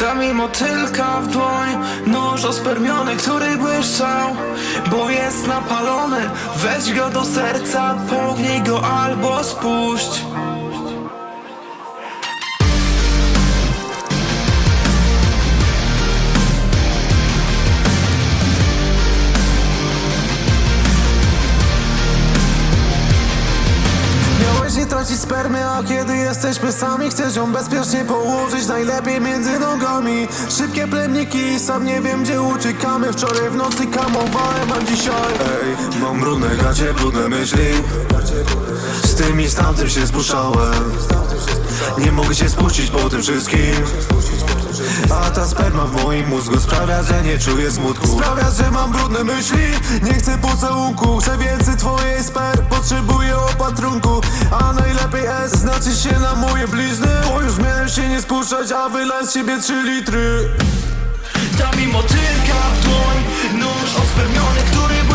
Dami motylka w dłoń Nóż ospermiony, który błyszczał Bo jest napalony. Weź go do serca, pognij go albo spuść. Tracić spermy, a kiedy jesteśmy sami Chcesz ją bezpiecznie położyć, najlepiej między nogami. Szybkie plemniki, sam nie wiem gdzie uciekamy. Wczoraj w nocy kamowałem, a dzisiaj Ej, mam brudne gacie, brudne myśli. Z tym i z tamtym się spuszczałem Nie mogę się spuścić po tym wszystkim. A ta sperma w moim mózgu sprawia, że nie czuję smutku. Sprawia, że mam brudne myśli. Nie chcę pocałunku, chcę więcej twojej sper Potrzebuję opatrunku, a najlepiej S Znaczy się na moje blizny Bo już miałem się nie spuszczać, a wylać z siebie 3 litry. Da mi motylka w dłoń Nóż ospermiony, który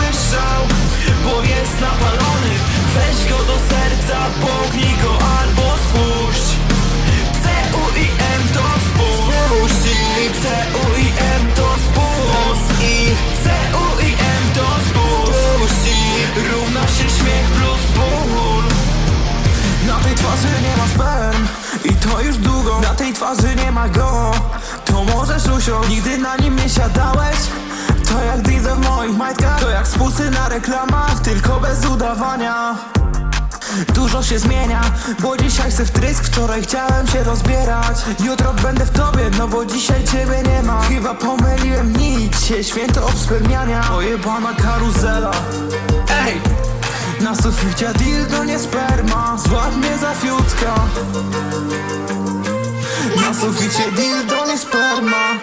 twarzy nie ma go. To możesz usiąść Nigdy na nim nie siadałeś? To jak diesel w moich majtkach To jak spusy na reklamach Tylko bez udawania. Dużo się zmienia, bo dzisiaj chcę wtrysk Wczoraj chciałem się rozbierać. Jutro będę w tobie, no bo dzisiaj ciebie nie ma. Chyba pomyliłem nic, się święto obspermiania. Ojebana karuzela Ej! Na suficie dildo nie sperma Złap mnie za fiutka te dildo nie sperma.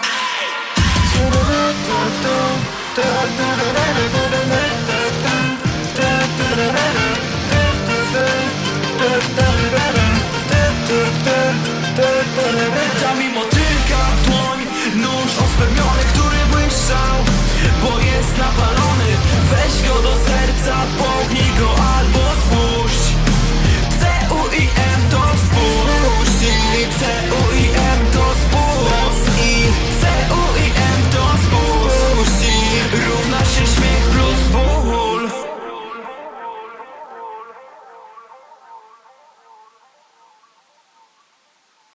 Oczami motylka dłoń Nóż ospermiony, który błyszczał Bo jest napalony. Weź go do serca,